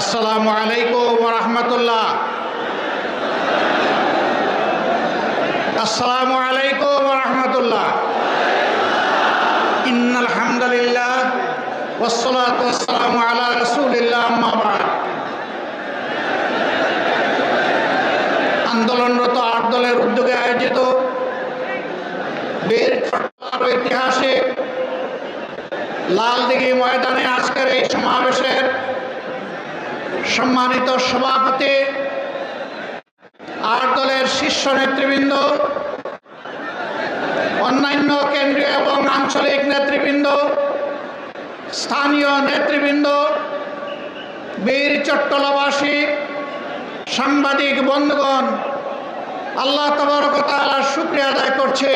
আসসালামু আলাইকুম রহমতুল্লাহ আসসালামু আলাইকুম রহমতুল্লাহ ইন আলহামদুলিল্লাহ والصلاة والسلام على رسول الله أما بعد আন্দোলনরত আট দলের উদ্যোগে আয়োজিত বীর চট্টগ্রাম ঐতিহাসিক লালদিঘি ময়দানে আজকের এই সমাবেশের সম্মানিত সভাপতি, আর দলের শীর্ষ নেতৃবৃন্দ, অন্যান্য কেন্দ্রীয় এবং আঞ্চলিক নেতৃবৃন্দ, স্থানীয় নেতৃবৃন্দ, বীর চট্টলাবাসী, সাংবাদিক বন্ধুগণ, আল্লাহ তবরকতালার শুক্রিয়া আদায় করছে।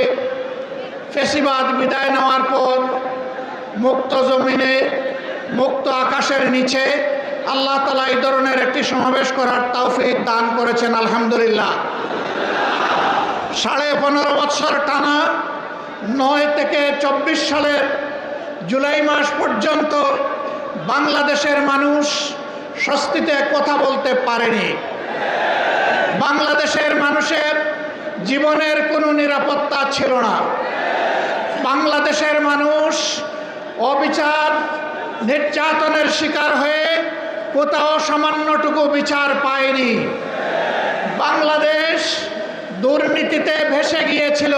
ফেসিবাদ বিদায় নেওয়ার পর মুক্ত জমিনে, মুক্ত আকাশের নিচে আল্লাহ তালা এই ধরনের একটি সমাবেশ করার তৌফিক দান করেছেন, আলহামদুলিল্লাহ। সাড়ে পনেরো বছর টানা নয় থেকে চব্বিশ সালের জুলাই মাস পর্যন্ত বাংলাদেশের মানুষ স্বস্তিতে কথা বলতে পারেনি। বাংলাদেশের মানুষের জীবনের কোনো নিরাপত্তা ছিল না। বাংলাদেশের মানুষ অবিচার, নির্যাতনের শিকার হয়ে কোথাও সামান্যটুকু বিচার পায়নি। বাংলাদেশ দুর্নীতিতে ভেসে গিয়েছিল।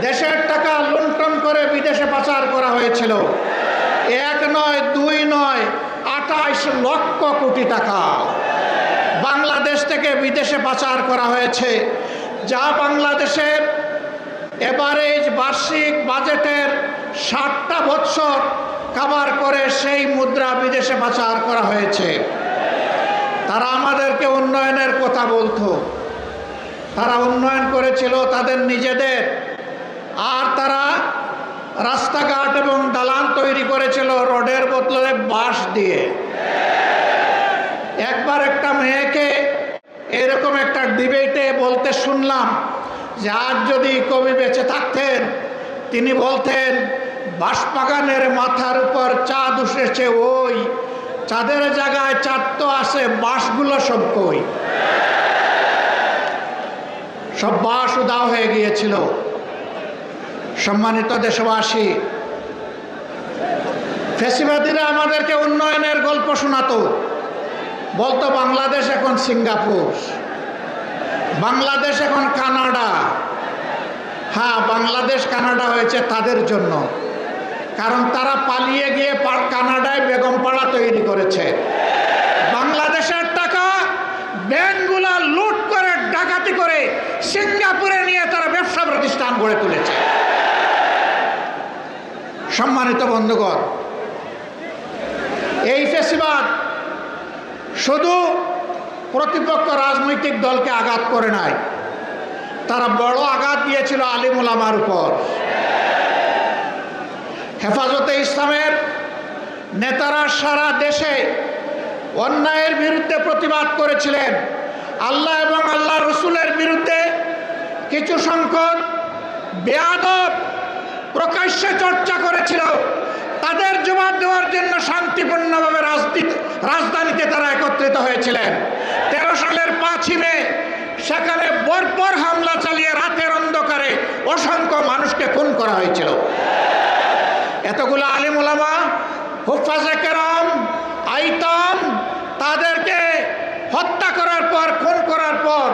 দেশের টাকা লুণ্ঠন করে বিদেশে পাচার করা হয়েছিল। এক নয়, দুই নয়, আঠাইশ লক্ষ কোটি টাকা। বাংলাদেশ থেকে বিদেশে পাচার করা হয়েছে। যা বাংলাদেশের এভারেজ বার্ষিক বাজেটের ষাটটা বৎসর কাবার করে সেই মুদ্রা বিদেশে পাচার করা হয়েছে। তারা আমাদেরকে উন্নয়নের কথা বলতো। তারা উন্নয়ন করেছিল তাদের নিজেদের। আর তারা রাস্তাঘাট এবং দালান তৈরি করেছিল রোডের বদলে বাঁশ দিয়ে। একবার একটা মেয়েকে এরকম একটা ডিবেটে বলতে শুনলাম যে, আজ যদি কবি বেঁচে থাকতেন, তিনি বলতেন বাঁশবাগানের মাথার উপর চাঁদ উঠেছে ওই। চাঁদের জায়গায় চাঁদ তো আসে বাঁশগুলো সব কই? সব বাঁশ উদাও হয়ে গিয়েছিল। সম্মানিত দেশবাসী, ফেসিবাদীরা আমাদেরকে উন্নয়নের গল্প শোনাতো। বলতো, বাংলাদেশ এখন সিঙ্গাপুর, বাংলাদেশ এখন কানাডা। হ্যাঁ বাংলাদেশ, কানাডা হয়েছে তাদের জন্য। কারণ তারা পালিয়ে গিয়ে কানাডায় বেগমপাড়া তৈরি করেছে। বাংলাদেশের টাকা ব্যাংকগুলা লুট করে, ডাকাতি করে সিঙ্গাপুরে নিয়ে তারা ব্যবসা প্রতিষ্ঠান গড়ে তুলেছে। সম্মানিত বন্ধুগণ, এই ফেসিবাদ শুধু প্রতিপক্ষ রাজনৈতিক দলকে আঘাত করে নাই, তারা বড় আঘাত দিয়েছিল আলিমুল আমার উপর। হেফাজতে ইসলামের নেতারা সারা দেশে অন্যায়ের বিরুদ্ধে প্রতিবাদ করেছিলেন। আল্লাহ এবং আল্লাহ রসুলের বিরুদ্ধে কিছু সংখ্যক বেয়াদব প্রকাশ্যে চর্চা করেছিল। তাদের জবাব দেওয়ার জন্য শান্তিপূর্ণভাবে রাজধানীতে তারা একত্রিত হয়েছিলেন। তেরো সালের পাঁচই মে সেখানে বরপর হামলা চালিয়ে রাতের অন্ধকারে অসংখ্য মানুষকে খুন করা হয়েছিল। এতগুলো আলিম ওলামা হুফাজে কেরাম, আইতাম, তাদেরকে হত্যা করার পর, খুন করার পর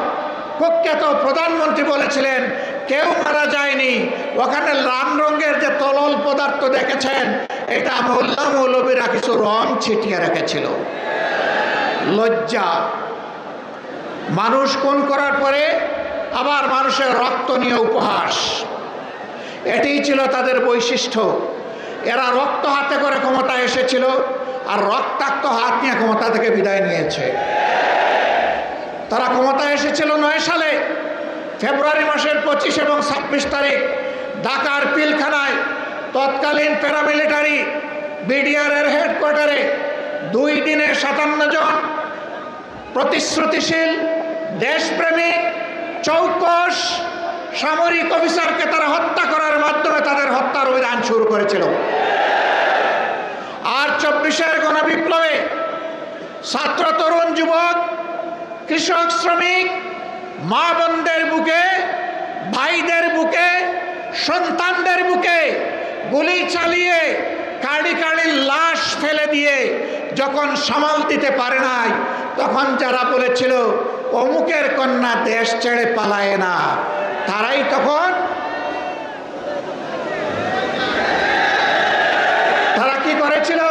কুখ্যাত প্রধানমন্ত্রী বলেছিলেন, কেউ মারা যায়নি। ওখানে লাল রঙের যে তলল পদার্থ দেখেছেন, এটা মোল্লা মৌলবীরা কিছু রং ছিটিয়ে রেখেছিল। লজ্জা। মানুষ কোন করার পরে আবার মানুষের রক্ত নিয়ে উপহাস। এটিই ছিল তাদের বৈশিষ্ট্য। এরা রক্ত হাতে করে ক্ষমতা এসেছিল আর রক্তাক্ত হাত নিয়ে ক্ষমতা থেকে বিদায় নিয়েছে। তারা ক্ষমতা এসেছিল নয় সালে, ফেব্রুয়ারি মাসের পঁচিশ এবং ছাব্বিশ তারিখ, ঢাকার পিলখানায়। তৎকালীন প্যারামিলিটারি বিডিআরের হেডকোয়ার্টারে দুই দিনে সাতান্ন জন প্রতিশ্রুতিশীল, দেশপ্রেমিক, চৌকস, সামরিক অফিসারকে তারা হত্যা করার মাধ্যমে তাদের হত্যার অভিযান শুরু করেছিল আর চব্বিশের গণবিপ্লবে ছাত্র তরুণ যুবক, কৃষক শ্রমিক, মা বোনদের বুকে, ভাইদের বুকে, সন্তানদের বুকে গুলি চালিয়ে কাড়ি কাড়ি লাশ ফেলে দিয়ে যখন সামাল দিতে পারে নাই, তখন যারা বলেছিল, অমুকের কন্যা দেশ ছেড়ে পালায় না, তারাই তখন তারা কি করেছিল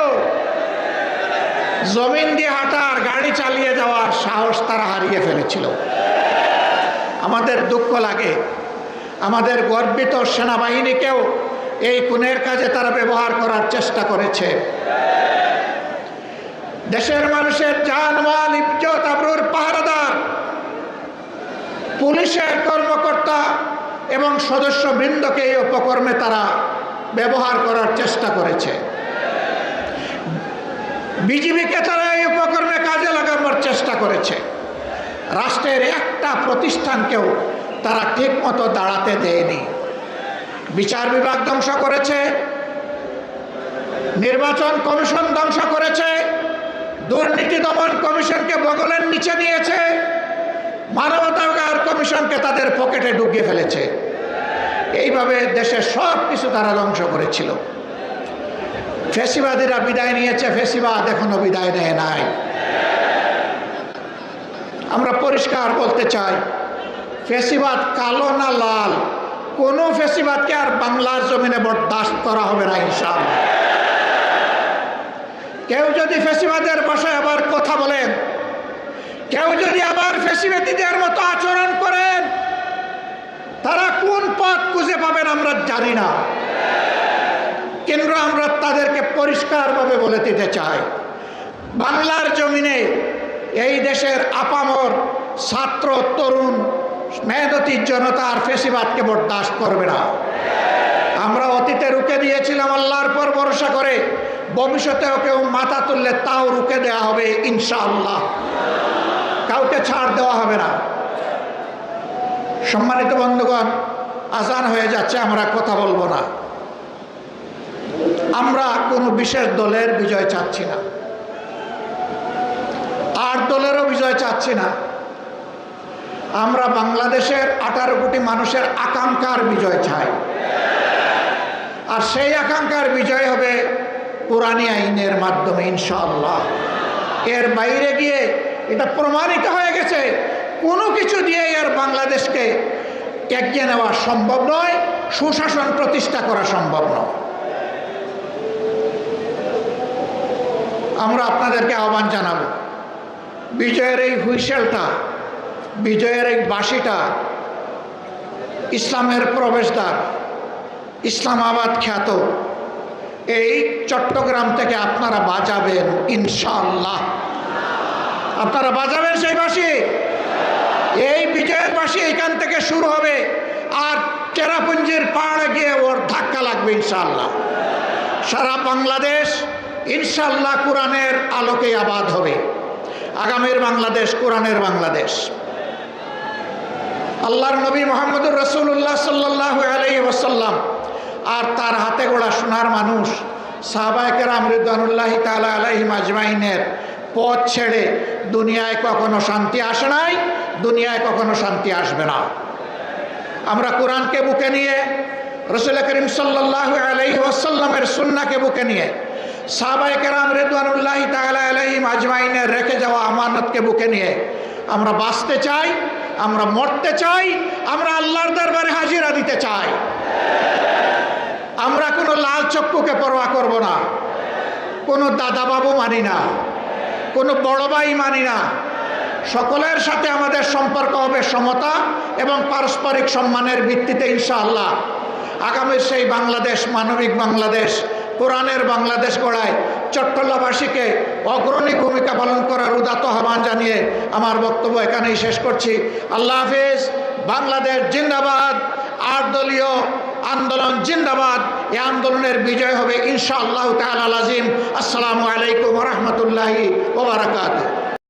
জমিন দিয়ে হাঁটার, গাড়ি চালিয়ে যাওয়ার সাহস তারা হারিয়ে ফেলেছিল। আমাদের দুঃখ লাগে। আমাদের গর্বিত সেনাবাহিনীকেও এই খুনের কাজে তারা ব্যবহার করার চেষ্টা করেছে। দেশের মানুষের জানমাল ইজ্জত, আবরুর পাহারাদার, পুলিশের কর্মকর্তা এবং সদস্য বৃন্দকে এই উপকর্মে তারা ব্যবহার করার চেষ্টা করেছে। বিজিবিকে তারা এই উপকর্মে কাজে লাগানোর চেষ্টা করেছে? রাষ্ট্রের একটা প্রতিষ্ঠানকেও তারা ঠিক মতো দাঁড়াতে দেয়নি। বিচার বিভাগ ধ্বংস করেছে, নির্বাচন কমিশন ধ্বংস করেছে, দুর্নীতি দমন কমিশনকে বগলের নিচে নিয়েছে মানবতাকার কমিশনকে তাদের পকেটে ঢুকিয়ে ফেলেছে। এইভাবে দেশের সব কিছু তারা ধ্বংস করেছিল। ফেসিবাদীরা বিদায় নিয়েছে, ফেসিবাদ এখনও বিদায় নেয় নাই। আমরা পরিষ্কার বলতে চাই, ফেসিবাদ কালো না লাল? কোনো ফেসিবাদকে আর বাংলার জমিনে বরদাস্ত করা হবে না, ইনশাআল্লাহ। কেউ যদি ফেসিবাদের ভাষায় আবার কথা বলেন, কেউ যদি আবার ফেসিবাদীদের মতো আচরণ করেন, তারা কোন পথ খুঁজে পাবেন আমরা জানি না। কিন্তু আমরা তাদেরকে পরিষ্কারভাবে বলে দিতে চাই। বাংলার জমিনে এই দেশের আপামর ছাত্র, তরুণ, মেহনতি জনতার ফেসিবাদকে বরদাস্ত করবে না। আমরা অতীতে রুখে দিয়েছিলাম আল্লাহর পর ভরসা করে, ভবিষ্যতেও কেউ মাথা তুললে তাও রুখে দেওয়া হবে ইনশাআল্লাহ। কাউকে ছাড় দেওয়া হবে না। সম্মানিত বন্ধুগণ, আজান হয়ে যাচ্ছে, আমরা কথা বলব না। আমরা কোনো বিশেষ দলের বিজয় চাচ্ছি না। আট দলেরও বিজয় চাচ্ছি না। আমরা বাংলাদেশের আঠারো কোটি মানুষের আকাঙ্ক্ষার বিজয় চাই। আর সেই আকাঙ্ক্ষার বিজয় হবে কোরআনী আইনের মাধ্যমে, ইনশাআল্লাহ। এর বাইরে গিয়ে এটা প্রমাণিত হয়ে গেছে, কোনো কিছু দিয়ে এর বাংলাদেশকে এগিয়ে নেওয়া সম্ভব নয়, সুশাসন প্রতিষ্ঠা করা সম্ভব নয়। আমরা আপনাদেরকে আহ্বান জানাব। বিজয়ের এই হুইসেলটা, বিজয়ের এই বাঁশিটা, ইসলামের প্রবেশদ্বার ইসলামাবাদ খ্যাত, এই চট্টগ্রাম থেকে আপনারা বাজাবেন ইনশাল্লাহ আপনারা বাজাবেন সেই বাসি এই বিজয়ের বাঁশি এখান থেকে শুরু হবে, আর চেরাপুঞ্জির পাহাড়ে গিয়ে ওর ধাক্কা লাগবে ইনশাল্লাহ সারা বাংলাদেশ ইনশাল্লাহ কোরআনের আলোকে আবাদ হবে। আগামীর বাংলাদেশ কোরআনের বাংলাদেশ। আল্লাহর নবী মোহাম্মদুর রসুল্লাহ সাল্লাহ আলাই ওসাল্লাম আর তার হাতে গোড়া সোনার মানুষ সাহবায়কের আমরিদানুল্লাহ তালা আলাইহিম আজমাইনের পথ ছেড়ে দুনিয়ায় কখনো শান্তি আসে নাই, দুনিয়ায় কখনো শান্তি আসবে না। আমরা কোরআনকে বুকে নিয়ে, রসুল করিম সাল্লাহ আলাইহি ওয়াসাল্লামের সুন্নাকে বুকে নিয়ে সাহবাই কেরাম রেদওয়ানুল্লাহ তালা আলাইহিম আজমাইনের রেখে যাওয়া আমানতকে বুকে নিয়ে, আমরা বাঁচতে চাই, আমরা মরতে চাই, আমরা আল্লাহর দরবারে হাজিরা দিতে চাই। আমরা কোনো লাল চক্ষুকে পরোয়া করব না। কোনো দাদাবাবু মানি না। কোনো বড় ভাই মানি না। সকলের সাথে আমাদের সম্পর্ক হবে সমতা এবং পারস্পরিক সম্মানের ভিত্তিতে ইনশাআল্লাহ। আগামীর সেই বাংলাদেশ, মানবিক বাংলাদেশ কোরআনের বাংলাদেশ গড়ায় চট্টলাবাসীকে অগ্রণী ভূমিকা পালন করার উদাত আহ্বান জানিয়ে আমার বক্তব্য এখানেই শেষ করছি। আল্লাহ হাফিজ, বাংলাদেশ জিন্দাবাদ আট দলীয় আন্দোলন জিন্দাবাদ, এ আন্দোলনের বিজয় হবে ইনশাআল্লাহ তাল আজিম। আসসালামু আলাইকুম রহমতুল্লাহি ওবরাকাত